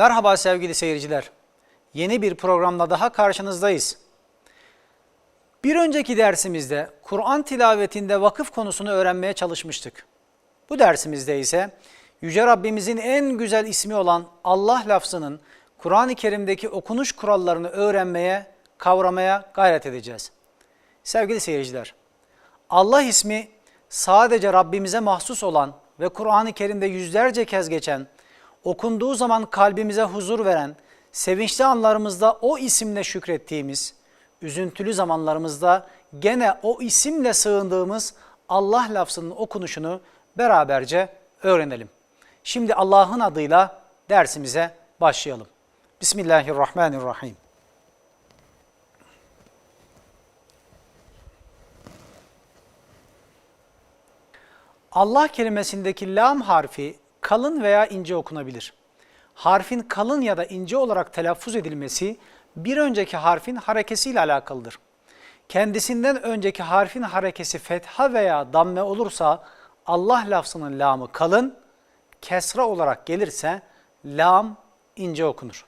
Merhaba sevgili seyirciler. Yeni bir programla daha karşınızdayız. Bir önceki dersimizde Kur'an tilavetinde vakıf konusunu öğrenmeye çalışmıştık. Bu dersimizde ise Yüce Rabbimizin en güzel ismi olan Allah lafzının Kur'an-ı Kerim'deki okunuş kurallarını öğrenmeye, kavramaya gayret edeceğiz. Sevgili seyirciler, Allah ismi sadece Rabbimize mahsus olan ve Kur'an-ı Kerim'de yüzlerce kez geçen, okunduğu zaman kalbimize huzur veren, sevinçli anlarımızda o isimle şükrettiğimiz, üzüntülü zamanlarımızda gene o isimle sığındığımız Allah lafzının okunuşunu beraberce öğrenelim. Şimdi Allah'ın adıyla dersimize başlayalım. Bismillahirrahmanirrahim. Allah kelimesindeki lam harfi kalın veya ince okunabilir. Harfin kalın ya da ince olarak telaffuz edilmesi bir önceki harfin harekesiyle alakalıdır. Kendisinden önceki harfin harekesi fetha veya damme olursa Allah lafzının lamı kalın, kesra olarak gelirse lam ince okunur.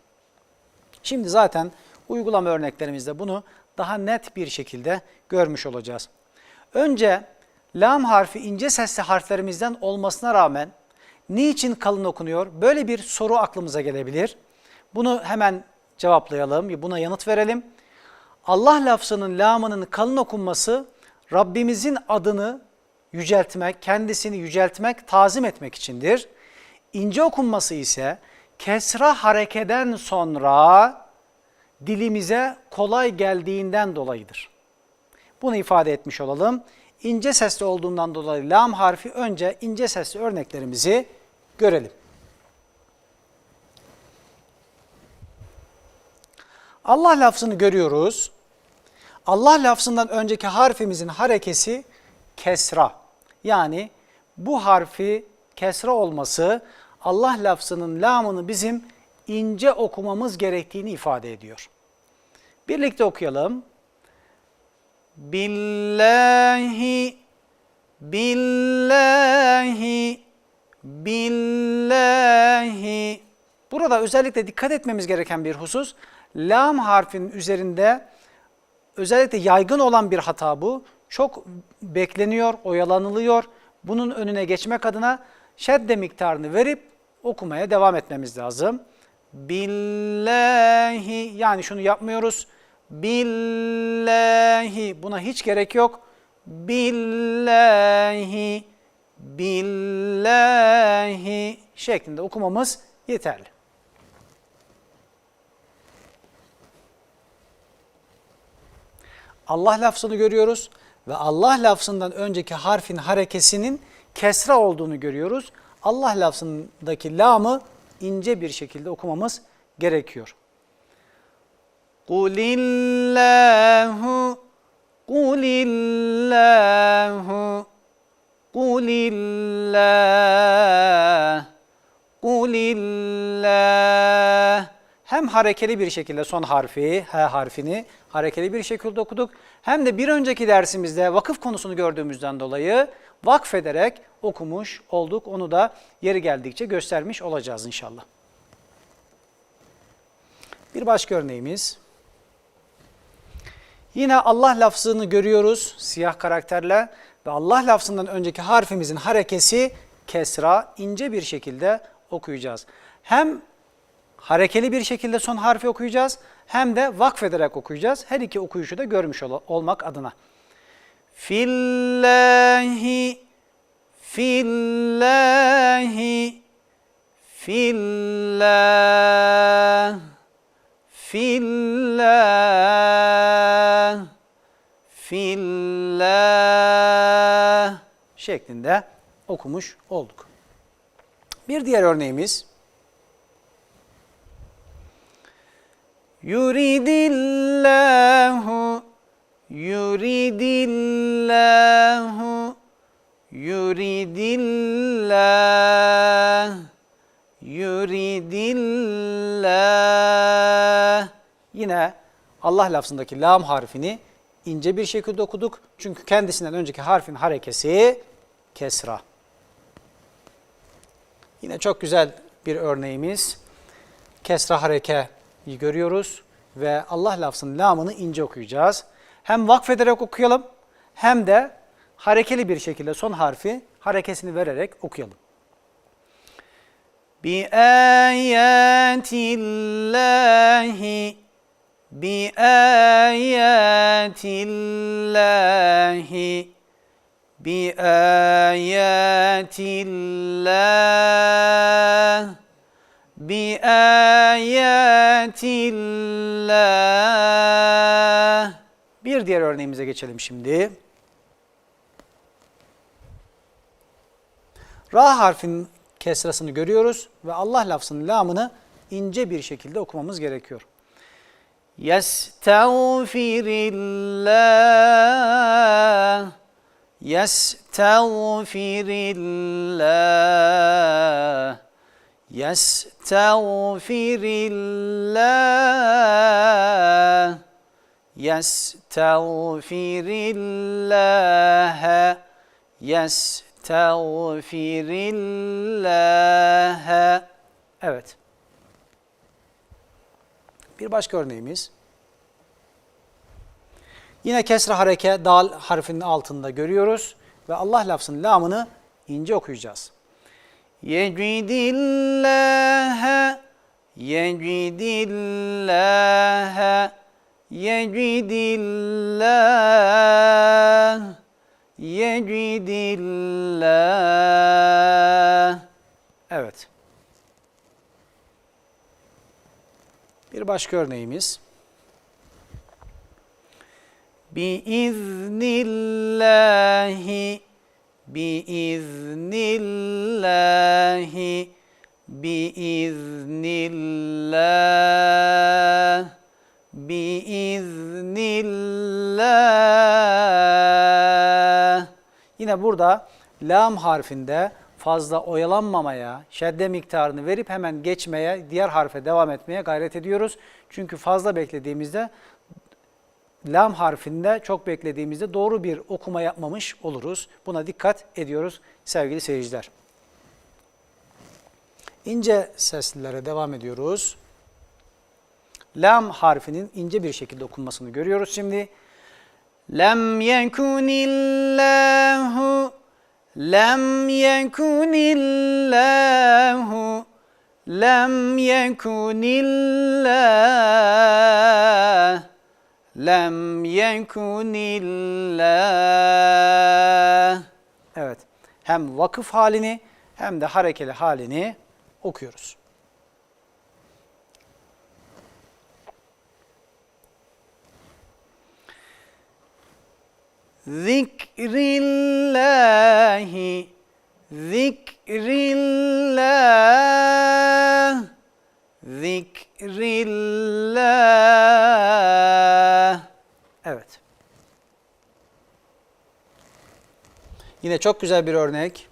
Şimdi zaten uygulama örneklerimizde bunu daha net bir şekilde görmüş olacağız. Önce lam harfi ince sesli harflerimizden olmasına rağmen niçin kalın okunuyor? Böyle bir soru aklımıza gelebilir. Bunu hemen cevaplayalım, buna yanıt verelim. Allah lafzının lamının kalın okunması Rabbimizin adını yüceltmek, kendisini yüceltmek, tazim etmek içindir. İnce okunması ise kesra harekeden sonra dilimize kolay geldiğinden dolayıdır. Bunu ifade etmiş olalım. İnce sesli olduğundan dolayı lam harfi önce ince sesli örneklerimizi görelim. Allah lafzını görüyoruz. Allah lafzından önceki harfimizin harekesi kesra. Yani bu harfi kesra olması Allah lafzının lamını bizim ince okumamız gerektiğini ifade ediyor. Birlikte okuyalım. Billahi, billahi, billahi. Burada özellikle dikkat etmemiz gereken bir husus, lam harfinin üzerinde özellikle yaygın olan bir hata bu. Çok bekleniyor, oyalanılıyor. Bunun önüne geçmek adına şedde miktarını verip okumaya devam etmemiz lazım. Billahi yani şunu yapmıyoruz. Billahi buna hiç gerek yok. Billahi billahi şeklinde okumamız yeterli. Allah lafzını görüyoruz ve Allah lafzından önceki harfin harekesinin kesra olduğunu görüyoruz. Allah lafzındaki lamı ince bir şekilde okumamız gerekiyor. Kulillahu Kulillahu Kulillah Kulillah hem harekeli bir şekilde son harfi, H harfini harekeli bir şekilde okuduk. Hem de bir önceki dersimizde vakıf konusunu gördüğümüzden dolayı vakfederek okumuş olduk. Onu da yeri geldikçe göstermiş olacağız inşallah. Bir başka örneğimiz. Yine Allah lafzını görüyoruz siyah karakterle ve Allah lafzından önceki harfimizin harekesi kesra ince bir şekilde okuyacağız. Hem harekeli bir şekilde son harfi okuyacağız hem de vakfederek okuyacağız. Her iki okuyuşu da görmüş ol olmak adına. Fillahi Fillahi Fillah şeklinde okumuş olduk. Bir diğer örneğimiz Yuridillahu Yuridillahu Yuridillah Yuridillah Yine Allah lafzındaki lam harfini ince bir şekilde okuduk. Çünkü kendisinden önceki harfin harekesi kesra. Yine çok güzel bir örneğimiz. Kesra harekeyi görüyoruz ve Allah lafzının lamını ince okuyacağız. Hem vakfederek okuyalım hem de harekeli bir şekilde son harfi harekesini vererek okuyalım. Bi ayatillahi bi ayatillahi بِآيَاتِ اللّٰهِ بِآيَاتِ اللّٰهِ Bir diğer örneğimize geçelim şimdi. Ra harfinin kesrasını görüyoruz ve Allah lafzının lamını ince bir şekilde okumamız gerekiyor. Yestağfirillah Yestağfirillah Yestağfirillah Yestağfirillah Yestağfirillah Evet. Bir başka örneğimiz. Yine kesra hareke dal harfinin altında görüyoruz ve Allah lafzının lamını ince okuyacağız. Yecidillâhe Yecidillâhe Yecidillâhe Yecidillâhe Evet. Bir başka örneğimiz. Biiznillahi biiznillahi biiznillah biiznillah Yine burada lam harfinde fazla oyalanmamaya, şedde miktarını verip hemen geçmeye, diğer harfe devam etmeye gayret ediyoruz. Çünkü fazla beklediğimizde lam harfinde çok beklediğimizde doğru bir okuma yapmamış oluruz. Buna dikkat ediyoruz sevgili seyirciler. İnce seslilere devam ediyoruz. Lam harfinin ince bir şekilde okunmasını görüyoruz şimdi. Lem yekunillahu Lem yekunillahu Lem yekunillah Lem yekunillah Evet. Hem vakıf halini hem de harekeli halini okuyoruz. Zikrillahi Zikrillah Zikrillah Evet. Yine çok güzel bir örnek.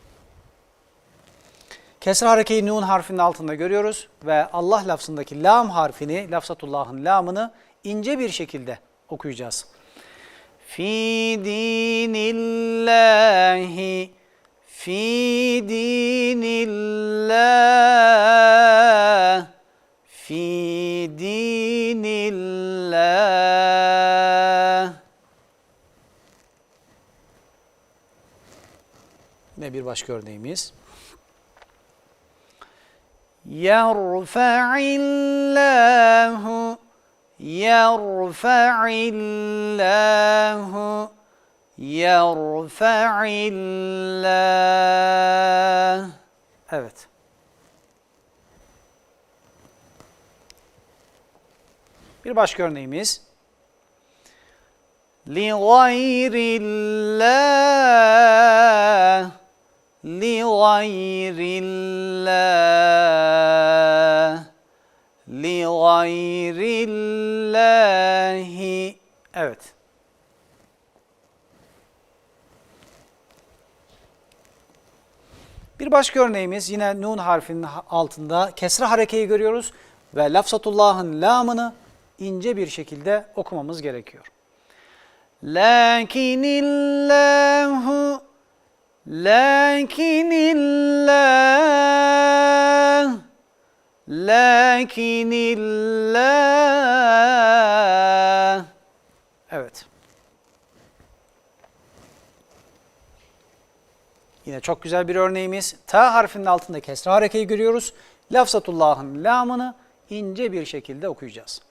Kesra harekeyi nun harfinin altında görüyoruz ve Allah lafzındaki lam harfini, lafzatullahın lamını ince bir şekilde okuyacağız. Fi dinillahi fi dinillah başka örneğimiz. Yerfa'illahu Yerfa'illahu Yerfa'illah Evet. Bir başka örneğimiz. Li gayrillah Li gayrillah Li gayrillahi Evet. Bir başka örneğimiz yine nun harfinin altında kesra harekeyi görüyoruz ve lafzatullahın lamını ince bir şekilde okumamız gerekiyor. Lakinillahu Lakinillah lakinillah. Evet. Yine çok güzel bir örneğimiz. Ta harfinin altında kesra harekeyi görüyoruz. Lafzatullah'ın lamını ince bir şekilde okuyacağız.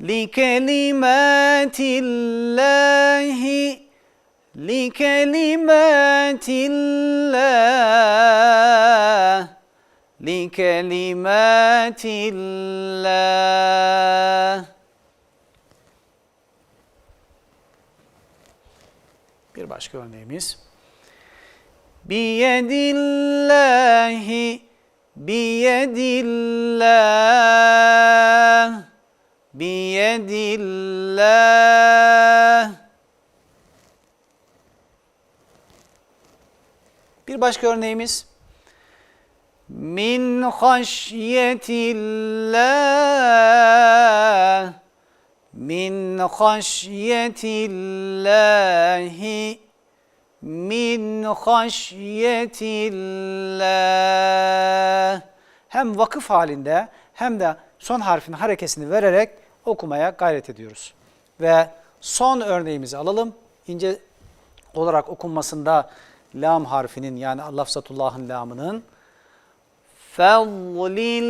لِكَلِمَاتِ اللّٰهِ لِكَلِمَاتِ اللّٰهِ لِكَلِمَاتِ اللّٰهِ Bir başka örneğimiz. Biyedillahi biyedillah biyedillah Başka örneğimiz. Min haşyetillah min haşyetillahi min haşyetillah hem vakıf halinde hem de son harfin harekesini vererek okumaya gayret ediyoruz. Ve son örneğimizi alalım. İnce olarak okunmasında lam harfinin yani lafzatullahın lamının fadlillahi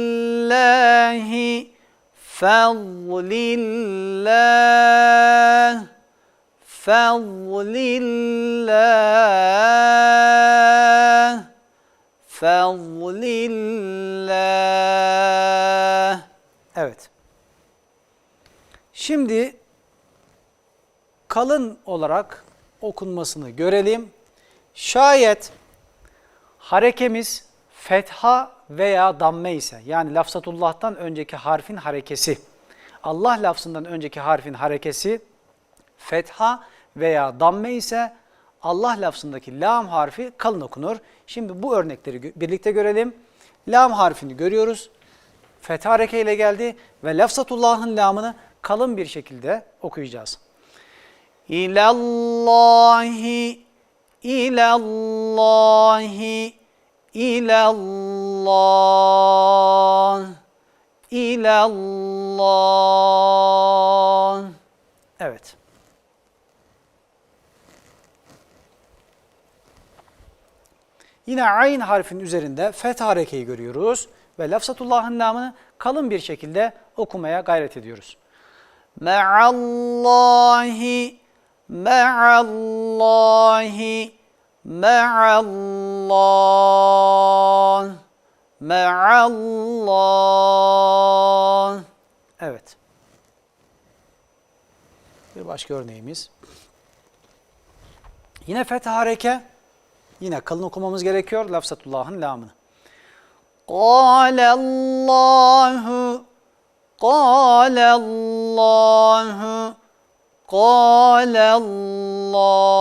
fadlillah fadlillah fadlillah Evet. Şimdi kalın olarak okunmasını görelim. Şayet harekemiz fetha veya damme ise yani lafzatullah'tan önceki harfin harekesi, Allah lafzından önceki harfin harekesi fetha veya damme ise Allah lafzındaki lam harfi kalın okunur. Şimdi bu örnekleri birlikte görelim. Lam harfini görüyoruz. Fetha harekeyle geldi ve lafzatullah'ın lamını kalın bir şekilde okuyacağız. İlallahi, ilallahi, ilallah, ilallah. Evet. Yine ayn harfin üzerinde feth harekeyi görüyoruz ve lafzatullahın namını kalın bir şekilde okumaya gayret ediyoruz. Me'allahi, me'allahi, me'allah, me'allah. Evet. Bir başka örneğimiz. Yine fetha hareke. Yine kalın okumamız gerekiyor lafzatullahın lamını. Allahu Allahu Allah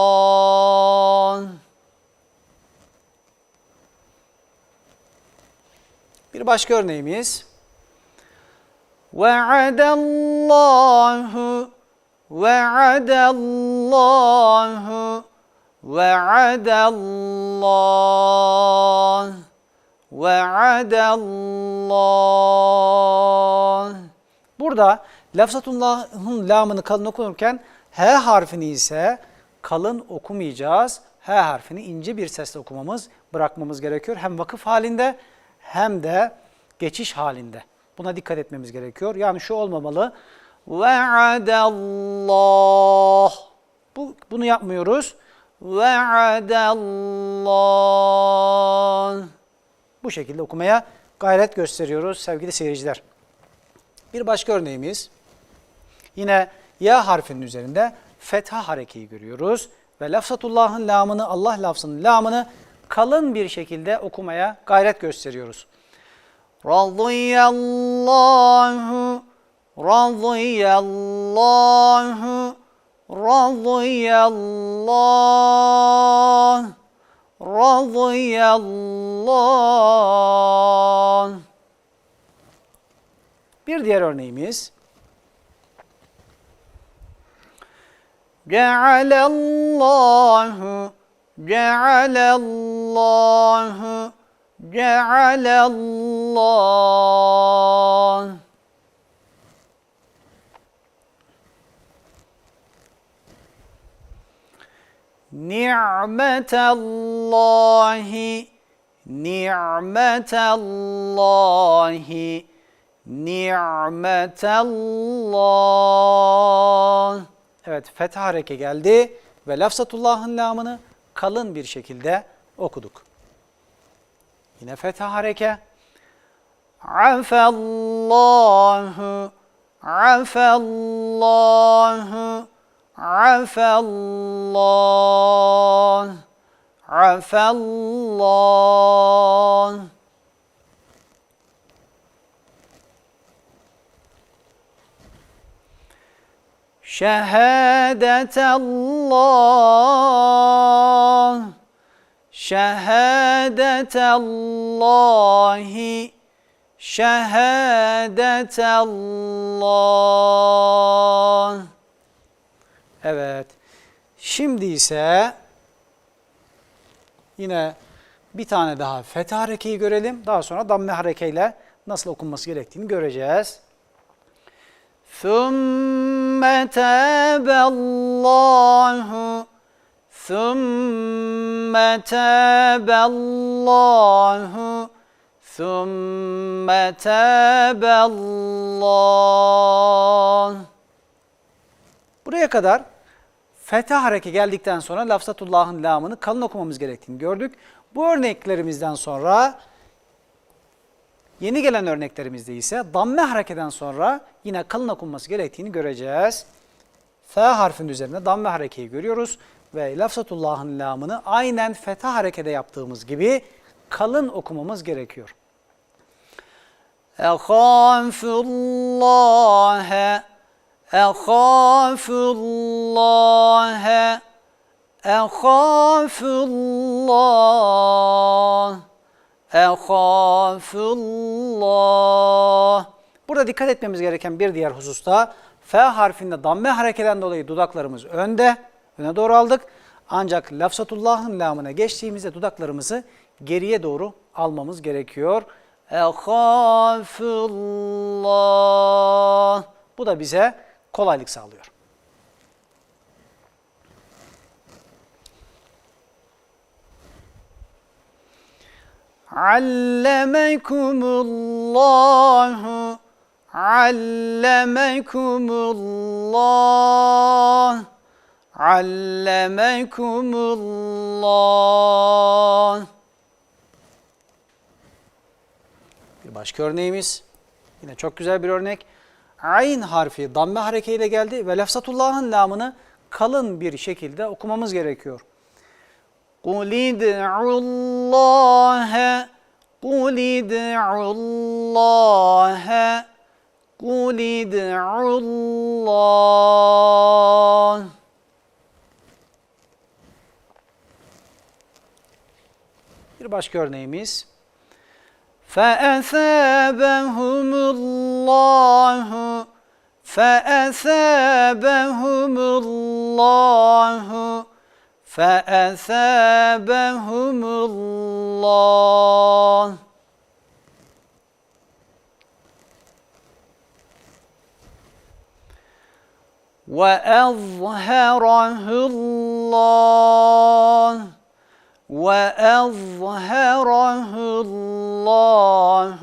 Bir başka örneğimiz. Ve'adallahu Ve'adallahu Ve'adallah Ve'adallah Burada lafzatullahın lamını kalın okunurken H harfini ise kalın okumayacağız. H harfini ince bir sesle okumamız, bırakmamız gerekiyor. Hem vakıf halinde hem de geçiş halinde. Buna dikkat etmemiz gerekiyor. Yani şu olmamalı. Ve'adallah. Bu, bunu yapmıyoruz. Ve'adallah. Bu şekilde okumaya gayret gösteriyoruz sevgili seyirciler. Bir başka örneğimiz. Yine ya harfinin üzerinde fetha harekeyi görüyoruz. Ve lafzatullahın lamını, Allah lafzının lamını kalın bir şekilde okumaya gayret gösteriyoruz. Radıyallahu, radıyallahu, radıyallahu, radıyallahu. Bir diğer örneğimiz. جعل الله جعل الله جعل الله. نعمة الله نعمة الله نعمة الله. Evet fetha hareke geldi ve lafzatullahın lamını kalın bir şekilde okuduk. Yine fetha hareke. Afallahu afallahu afallah afallah شهادة الله شهادة الله شهادة الله Evet. Şimdi ise yine bir tane daha fetha harekeyi görelim. Daha sonra damme harekeyle nasıl okunması gerektiğini göreceğiz. ثُمَّ تَابَ اللّٰهُ ثُمَّ تَابَ اللّٰهُ ثُمَّ تَابَ اللّٰهُ Buraya kadar fetha hareke geldikten sonra lafzatullahın lamını kalın okumamız gerektiğini gördük. Bu örneklerimizden sonra Yeni gelen örneklerimizde ise damme harekeden sonra yine kalın okunması gerektiğini göreceğiz. F harfinin üzerinde damme harekeyi görüyoruz ve lafzatullahın lamını aynen fetha harekede yaptığımız gibi kalın okumamız gerekiyor. Ehâfullâhe Ehâfullâhe Ehâfullâhe Ehafullah. Burada dikkat etmemiz gereken bir diğer hususta F harfinde damme harekeden dolayı dudaklarımız önde, öne doğru aldık. Ancak lafzatullahın lamına geçtiğimizde dudaklarımızı geriye doğru almamız gerekiyor. Ehafullah. Bu da bize kolaylık sağlıyor. Allemekumullahu Allemekumullah Allemekumullah Bir başka örneğimiz. Yine çok güzel bir örnek. Ayn harfi damme harekeyle geldi ve lafzatullahın lamını kalın bir şekilde okumamız gerekiyor. قُلِ ادْعُوا اللّٰهَ قُلِ ادْعُوا اللّٰهَ قُلِ ادْعُوا اللّٰهَ Bir başka örneğimiz. فَأَثَابَهُمُ اللّٰهُ فَأَثَابَهُمُ اللّٰهُ فَأَثَابَهُمُ اللّٰهُ وَأَظْهَرَهُ اللّٰهُ وَأَظْهَرَهُ اللّٰهُ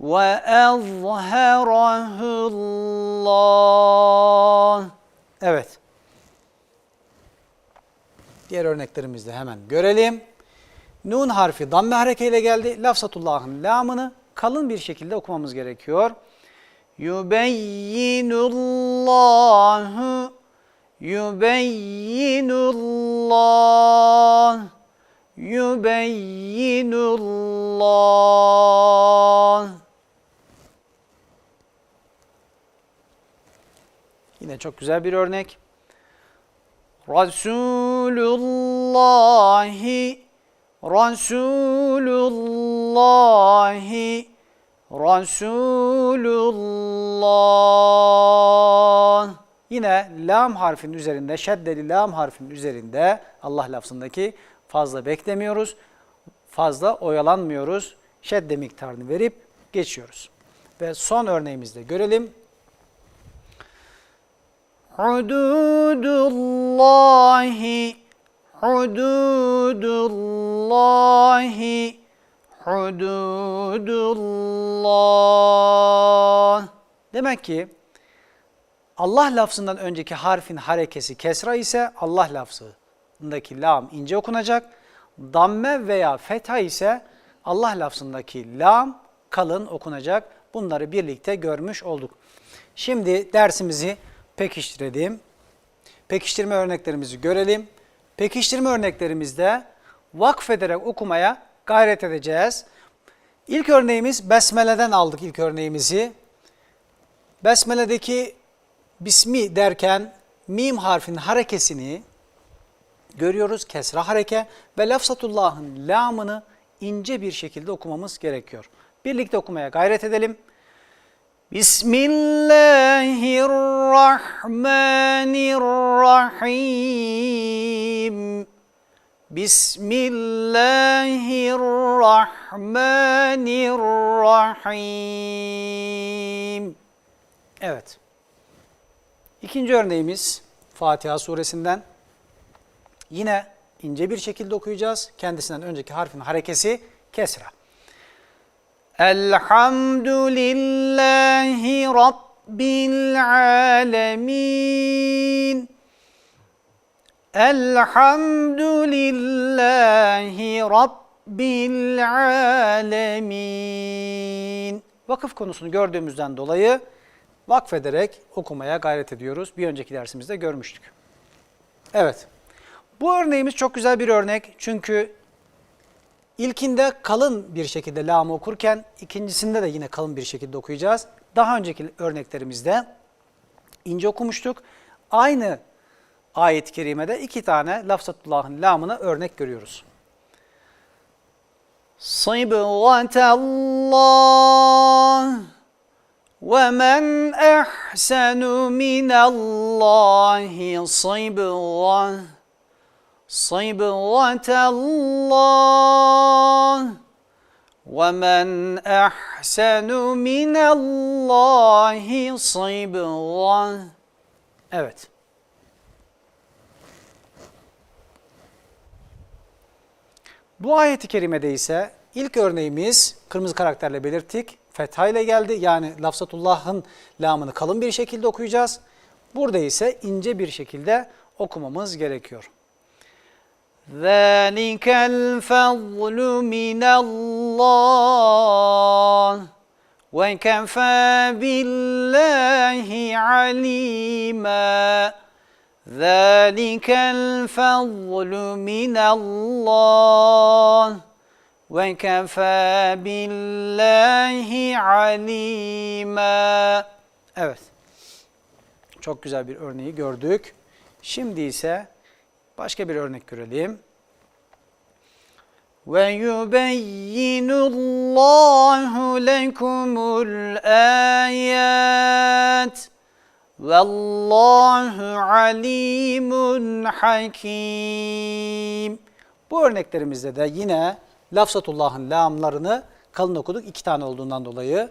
وَأَظْهَرَهُ اللّٰهُ Evet. Diğer örneklerimizde hemen görelim. Nun harfi damme harekeyle geldi. Lafzatullah'ın lamını kalın bir şekilde okumamız gerekiyor. Yubeyyinullahu Yubeyyinullah Yubeyyinullah Yine çok güzel bir örnek. Resulullahi Resulullahi Resulullah Yine lam harfinin üzerinde, şeddeli lam harfinin üzerinde Allah lafzındaki fazla beklemiyoruz. fazla oyalanmıyoruz. Şedde miktarını verip geçiyoruz. Ve son örneğimizde görelim. Hududullahi Hududullahi Hududullah Demek ki Allah lafzından önceki harfin harekesi kesra ise Allah lafzındaki lam ince okunacak. Damme veya fetha ise Allah lafzındaki lam kalın okunacak. Bunları birlikte görmüş olduk. Şimdi dersimizi pekiştirelim. Pekiştirme örneklerimizi görelim. Pekiştirme örneklerimizde vakfederek okumaya gayret edeceğiz. İlk örneğimiz Besmele'den aldık ilk örneğimizi. Besmele'deki Bismi derken mim harfinin harekesini görüyoruz. Kesra hareke ve lafzatullah'ın lamını ince bir şekilde okumamız gerekiyor. Birlikte okumaya gayret edelim. Bismillahirrahmanirrahim. Bismillahirrahmanirrahim. Evet. İkinci örneğimiz Fatiha suresinden. Yine ince bir şekilde okuyacağız. Kendisinden önceki harfin harekesi kesra. Elhamdülillahi Rabbil alemin. Elhamdülillahi Rabbil alemin. Vakıf konusunu gördüğümüzden dolayı vakfederek okumaya gayret ediyoruz. Bir önceki dersimizde görmüştük. Evet. Bu örneğimiz çok güzel bir örnek. Çünkü İlkinde kalın bir şekilde lamı okurken ikincisinde de yine kalın bir şekilde okuyacağız. Daha önceki örneklerimizde ince okumuştuk. Aynı ayet-i kerimede iki tane lafzatullahın lamına örnek görüyoruz. Sıbgatallah ve men ehsenu minallahi sıbgatallah صِبْغَةَ اللّٰهِ وَمَنْ أَحْسَنُ مِنَ اللّٰهِ صِبْغَةً Evet. Bu ayeti kerimede ise ilk örneğimiz kırmızı karakterle belirttik. Fetha ile geldi. Yani lafzatullah'ın lamını kalın bir şekilde okuyacağız. Burada ise ince bir şekilde okumamız gerekiyor. ذَٰلِكَ الْفَضْلُ مِنَ اللّٰهِ وَكَفَى بِاللّٰهِ عَلِيمًا ذَٰلِكَ الْفَضْلُ مِنَ اللّٰهِ وَكَفَى بِاللّٰهِ عَلِيمًا Evet. Çok güzel bir örneği gördük. Şimdi ise başka bir örnek görelim. وَيُبَيِّنُ اللّٰهُ لَكُمُ الْآيَاتِ Vallahu alimun hakim. Bu örneklerimizde de yine lafzatullahın lamlarını kalın okuduk. iki tane olduğundan dolayı.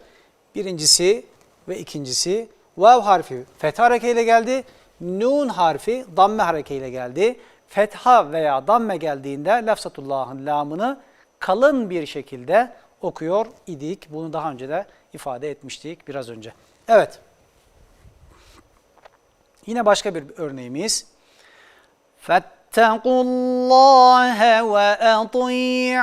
Birincisi ve ikincisi vav harfi fetha harekeyle geldi. Nun harfi damme harekeyle geldi. Fetha veya damme geldiğinde lafzatullahın lamını kalın bir şekilde okuyor idik. Bunu daha önce de ifade etmiştik biraz önce. Evet. Yine başka bir örneğimiz. فَاتَّقُوا اللّٰهَ وَأَطِيعُونَ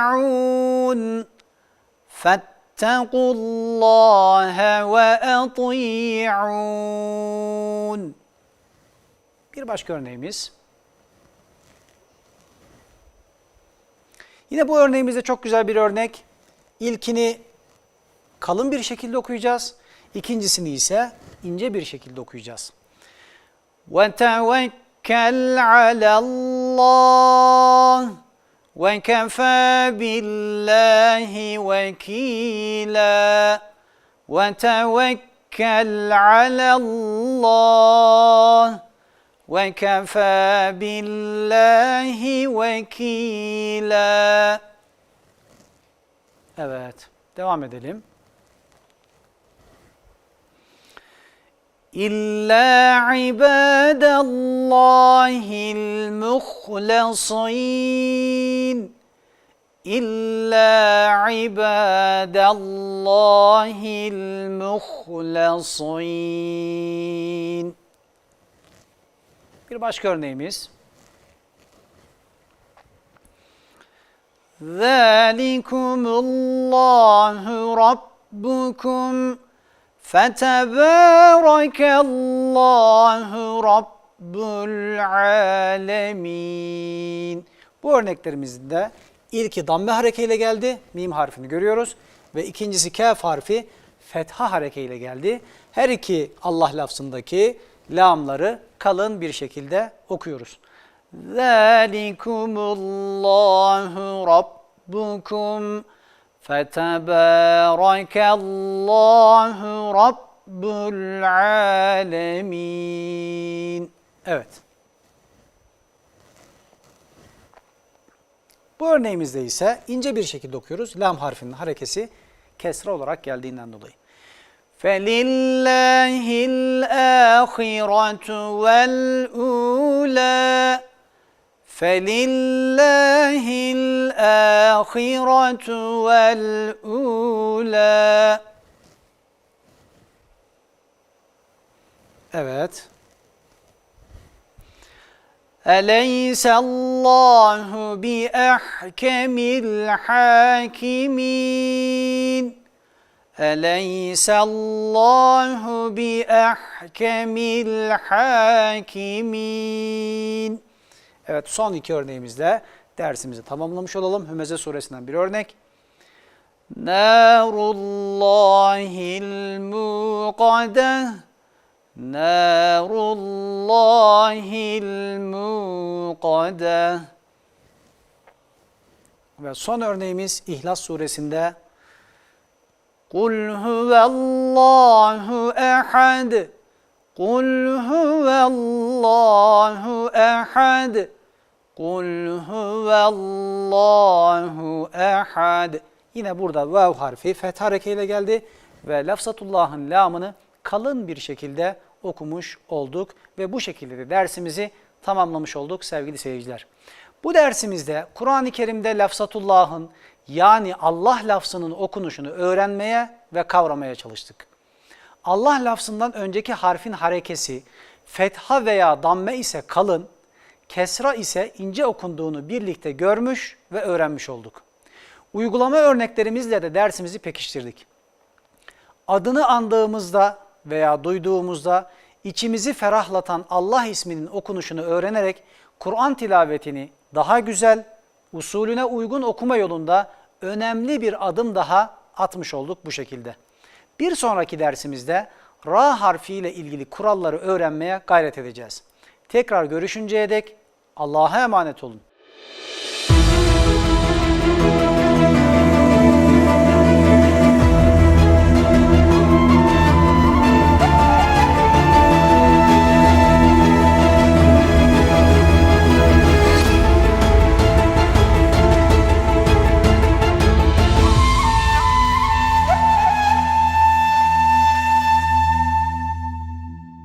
فَاتَّقُوا اللّٰهَ وَأَطِيعُونَ Bir başka örneğimiz. Yine bu örneğimizde çok güzel bir örnek. İlkini kalın bir şekilde okuyacağız. İkincisini ise ince bir şekilde okuyacağız. وتوكل على الله وكفى بالله وكيلا وتوكل على الله وكفى بالله وكيلا Evet, devam edelim. İlla ibadallahil muhlasin. İlla ibadallahil muhlasin. Bir başka örneğimiz. Zalikumullahu Rabbukum Fetebarekallahu Rabbul alemin. Bu örneklerimizde ilki damme harekeyle geldi. Mim harfini görüyoruz. Ve ikincisi kef harfi fetha harekeyle geldi. Her iki Allah lafzındaki lamları kalın bir şekilde okuyoruz. Zalikumullahu Rabbukum fetebârakallahu Rabbul alemin. Evet. Bu örneğimizde ise ince bir şekilde okuyoruz. Lam harfinin harekesi kesre olarak geldiğinden dolayı. فَلِلَّهِ الْآخِرَةُ وَالْأُولَى فَلِلَّهِ الْآخِرَةُ وَالْأُولَى Evet. أَلَيْسَ اللّٰهُ بِأَحْكَمِ الْحَاكِمِينَ أَلَيْسَ اللّٰهُ بِأَحْكَمِ الْحَاكِمِينَ Evet son iki örneğimizle dersimizi tamamlamış olalım. Hümeze suresinden bir örnek. Narullahil muqadeh Narullahil muqadeh Ve son örneğimiz İhlas suresinde Kul huvallahu ehad Kul huvallahu ehad Kul huvallahu ehad Yine burada vav harfi feth harekeyle geldi ve lafzatullah'ın lamını kalın bir şekilde okumuş olduk ve bu şekilde de dersimizi tamamlamış olduk sevgili seyirciler. Bu dersimizde Kur'an-ı Kerim'de lafzatullah'ın yani Allah lafzının okunuşunu öğrenmeye ve kavramaya çalıştık. Allah lafzından önceki harfin harekesi fetha veya damme ise kalın, kesra ise ince okunduğunu birlikte görmüş ve öğrenmiş olduk. Uygulama örneklerimizle de dersimizi pekiştirdik. Adını andığımızda veya duyduğumuzda içimizi ferahlatan Allah isminin okunuşunu öğrenerek Kur'an tilavetini daha güzel, usulüne uygun okuma yolunda önemli bir adım daha atmış olduk bu şekilde. Bir sonraki dersimizde Ra harfiyle ilgili kuralları öğrenmeye gayret edeceğiz. Tekrar görüşünceye dek Allah'a emanet olun.